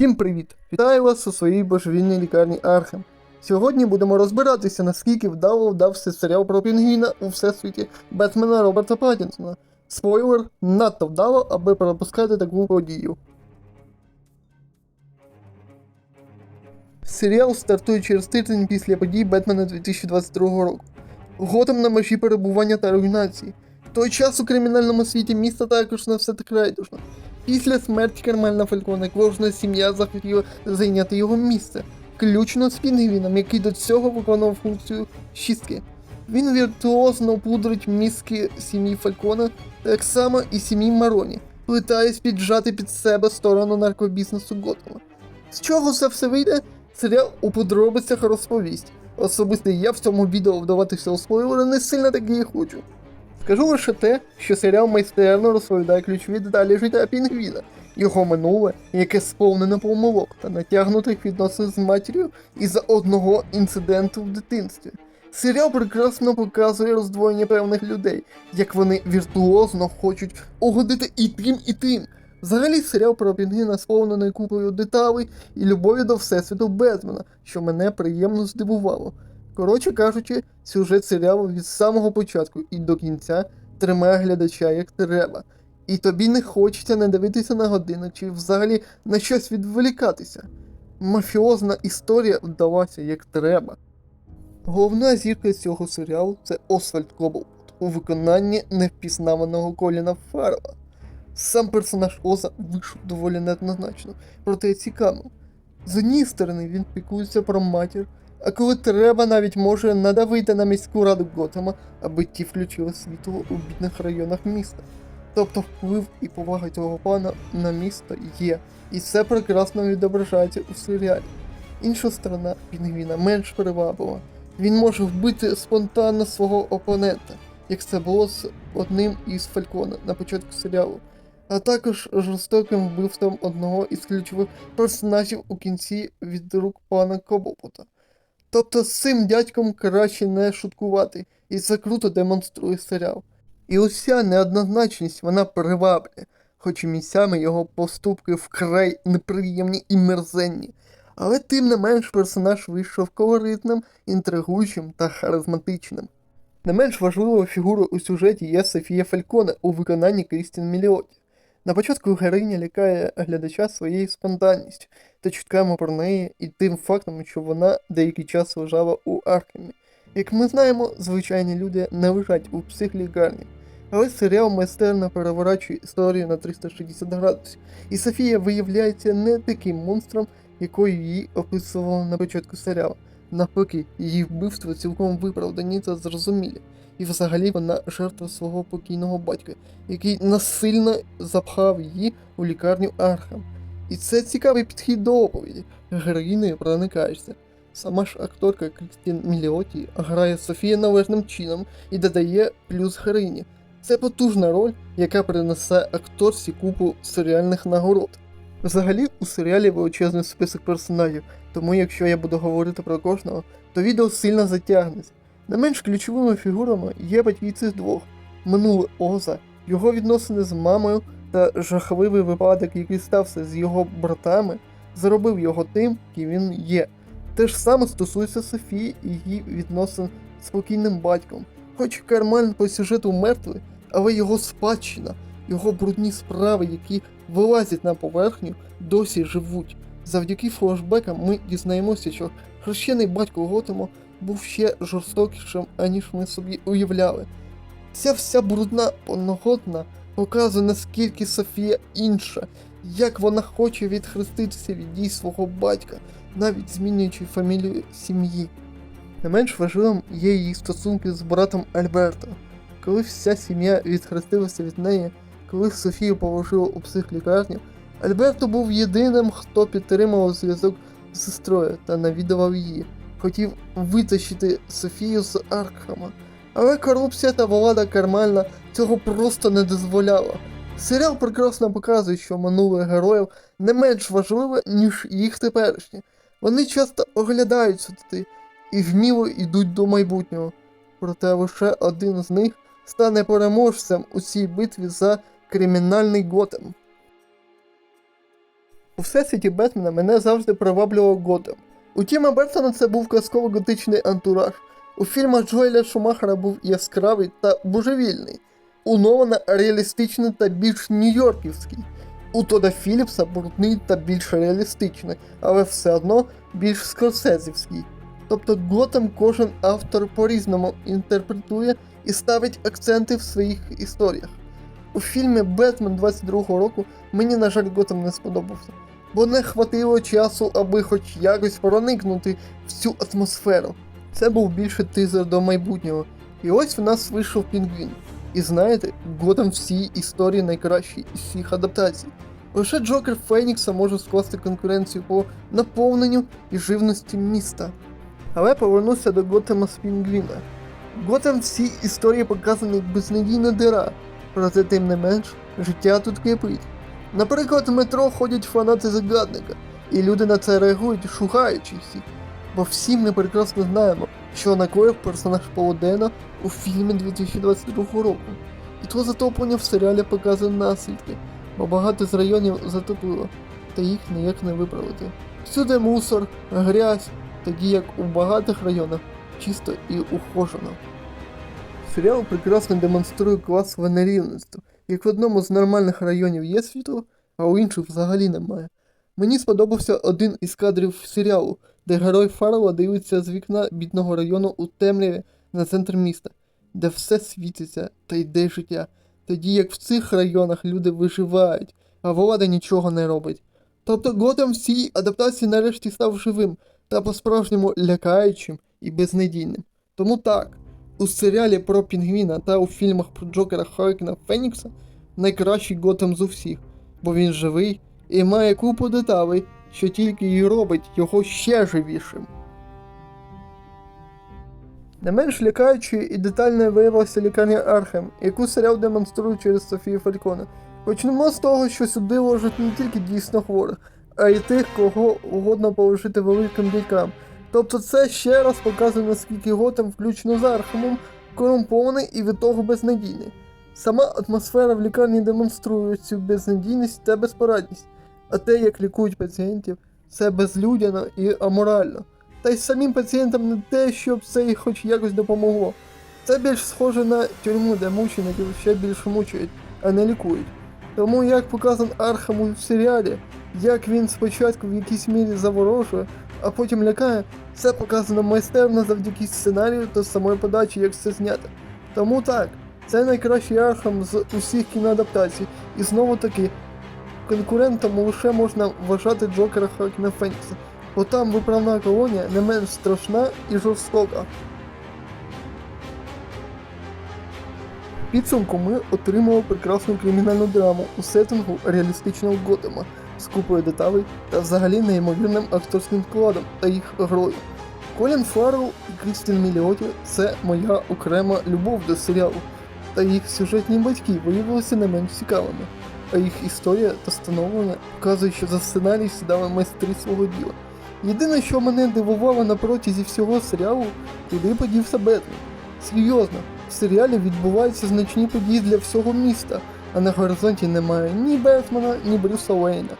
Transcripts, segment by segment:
Всім привіт! Вітаю вас у своїй божевільній лікарні Архем. Сьогодні будемо розбиратися, наскільки вдало вдався серіал про пінгвіна у всесвіті Бетмена Роберта Паттінсона. Спойлер, надто вдало, аби пропускати таку подію. Серіал стартує через тиждень після подій Бетмена 2022 року. Готем на межі перебування та руйнації. В той час у кримінальному світі міста також не все так райдужно. Після смерті Кармельна Фалькона кожна сім'я захотіла зайняти його місце, включно з Пінгвіном, який до цього виконував функцію шістки. Він віртуозно пудрить мізки сім'ї Фалькона, так само і сім'ї Мароні, питаючись піджати під себе сторону наркобізнесу Готэма. З чого це все вийде? Серіал у подробицях розповість. Особисто я в цьому відео вдаватися у спойлери не сильно таки і хочу. Скажу лише те, що серіал майстерно розповідає ключові деталі життя Пінгвіна, його минуле, яке сповнене помилок та натягнутих відносин з матір'ю із-за одного інциденту в дитинстві. Серіал прекрасно показує роздвоєння певних людей, як вони віртуозно хочуть угодити і тим, і тим. Взагалі серіал про Пінгвіна сповнений купою деталей і любові до всесвіту Бетмена, що мене приємно здивувало. Коротше кажучи, сюжет серіалу від самого початку і до кінця тримає глядача як треба. І тобі не хочеться не дивитися на годину чи взагалі на щось відволікатися. Мафіозна історія вдалася як треба. Головна зірка цього серіалу це Освальд Коблпот у виконанні невпізнаваного Коліна Фаррелла. Сам персонаж Оза вийшов доволі неоднозначно, проте цікаво. З однієї сторони він піклується про матір, а коли треба, навіть може надавити на міську раду Готэма, аби ті включили світло у бідних районах міста. Тобто вплив і повага цього пана на місто є, і це прекрасно відображається у серіалі. Інша сторона Пінгвіна менш приваблива. Він може вбити спонтанно свого опонента, як це було з одним із Фалькона на початку серіалу, а також жорстоким вбивством одного із ключових персонажів у кінці від рук пана Кобопота. Тобто з цим дядьком краще не шуткувати, і це круто демонструє серіал. І уся неоднозначність вона приваблює, хоч і місцями його поступки вкрай неприємні і мерзенні. Але тим не менш персонаж вийшов колоритним, інтригуючим та харизматичним. Не менш важливою фігурою у сюжеті є Софія Фальконе у виконанні Крістін Міліоті. На початку героїня лякає глядача своєю спонтанністю та чутками про неї і тим фактом, що вона деякий час лежала у Архемі. Як ми знаємо, звичайні люди не лежать у психлікарні. Але серіал майстерно переворачує історію на 360 градусів, і Софія виявляється не таким монстром, якою її описували на початку серіалу. Навпаки, її вбивство цілком виправдані та зрозумілі. І взагалі вона жертва свого покійного батька, який насильно запхав її у лікарню Архам. І це цікавий підхід до оповіді. Героїною проникаєшся. Сама ж акторка Крістін Міліоті грає Софія належним чином і додає плюс героїні. Це потужна роль, яка принесе акторці купу серіальних нагород. Взагалі, у серіалі величезний список персонажів, тому якщо я буду говорити про кожного, то відео сильно затягнеться. Не менш ключовими фігурами є батьки цих двох: минуле Оза, його відносини з мамою та жахливий випадок, який стався з його братами, зробив його тим, ким він є. Те ж саме стосується Софії і її відносин з спокійним батьком. Хоч Кармен по сюжету мертвий, але його спадщина, його брудні справи, які вилазять на поверхню, досі живуть. Завдяки флешбекам ми дізнаємося, що хрещений батько Готемо був ще жорстокішим, аніж ми собі уявляли. Ця вся брудна поногодна показує, наскільки Софія інша, як вона хоче відхреститися від дій свого батька, навіть змінюючи фамілію сім'ї. Не менш важливим є її стосунки з братом Альберто. Коли вся сім'я відхрестилася від неї, коли Софію положили у психлікарню, Альберто був єдиним, хто підтримував зв'язок з сестрою та навідував її. Хотів витащити Софію з Аркхема. Але корупція та влада Кармальна цього просто не дозволяла. Серіал прекрасно показує, що минуле героїв не менш важливе, ніж їх теперішнє. Вони часто оглядаються туди і вміло йдуть до майбутнього. Проте лише один з них стане переможцем у цій битві за кримінальний Готем. У всесвіті Бетмена мене завжди приваблював Готэм. У Тіма Бертона це був казково-готичний антураж. У фільмах Джоеля Шумахера був яскравий та божевільний. У Нолана реалістичний та більш нью-йорківський. У Тода Філіпса брудний та більш реалістичний, але все одно більш скорсезівський. Тобто Готэм кожен автор по-різному інтерпретує і ставить акценти в своїх історіях. У фільмі Бетмен 22-го року мені, на жаль, Готэм не сподобався, бо не хватило часу, аби хоч якось проникнути в цю атмосферу. Це був більше тизер до майбутнього. І ось в нас вийшов Пінгвін. І знаєте, Готэм всій історії найкращий із всіх адаптацій. Лише Джокер Фенікса може скласти конкуренцію по наповненню і живності міста. Але повернуся до Готэма з Пінгвіна. Готэм всій історії показаний як безнадійна дира, проте тим не менш, життя тут кипить. Наприклад, в метро ходять фанати загадника, і люди на це реагують, шугаючи всіх. Бо всі ми прекрасно знаємо, що накоїв персонаж Полудена у фільмі 2022 року. І то затоплення в серіалі показує наслідки, бо багато з районів затопило, та їх ніяк не виправити. Всюди мусор, грязь, тоді як у багатих районах чисто і ухожено. Серіал прекрасно демонструє класове нерівництво. Як в одному з нормальних районів є світло, а у інших взагалі немає. Мені сподобався один із кадрів серіалу, де герой Фаррелла дивиться з вікна бідного району у темряві на центр міста, де все світиться та йде життя, тоді як в цих районах люди виживають, а влада нічого не робить. Тобто Готэм в цій адаптації нарешті став живим та по-справжньому лякаючим і безнадійним. Тому так, у серіалі про Пінгвіна та у фільмах про Джокера Харкіна Фенікса найкращий Готэм з усіх, бо він живий і має купу деталей, що тільки й робить його ще живішим. Не менш лякаючою і детальною виявилася лікарня Архем, яку серіал демонструє через Софію Фалькона. Почнемо з того, що сюди ложать не тільки дійсно хворих, а й тих, кого угодно положити великим дядькам. Тобто це ще раз показує, наскільки Готем, включно з Архемом, корумпований і від того безнадійний. Сама атмосфера в лікарні демонструє цю безнадійність та безпорадність, а те, як лікують пацієнтів, це безлюдяно і аморально. Та й самим пацієнтам не те, щоб це їх хоч якось допомогло. Це більш схоже на тюрму, де мучеників ще більше мучають, а не лікують. Тому як показан Архам у серіалі, як він спочатку в якійсь мірі заворожує, а потім лякає, це показано майстерно завдяки сценарію та самої подачі, як все знято. Тому так, це найкращий Архам з усіх кіноадаптацій, і знову таки, конкурентом лише можна вважати Джокера Хакіна Фенікса, бо там виправна колонія не менш страшна і жорстока. Підсумку ми отримали прекрасну кримінальну драму у сеттингу реалістичного Готема з купою деталей та взагалі неймовірним акторським складом та їх грою. Колін Фаррелл і Крістін Міліоті це моя окрема любов до серіалу, та їх сюжетні батьки виявилися не менш цікавими, а їх історія та становлення показують, що за сценарій сідали майстри свого діла. Єдине, що мене дивувало на протязі всього серіалу, куди подівся Бетмен. Серйозно, в серіалі відбуваються значні події для всього міста, а на горизонті немає ні Бетмена, ні Брюса Уейна.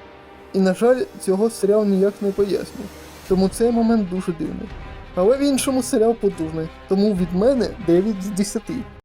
І, на жаль, цього серіал ніяк не пояснює, тому цей момент дуже дивний. Але в іншому серіал потужний, тому від мене 9 з 10.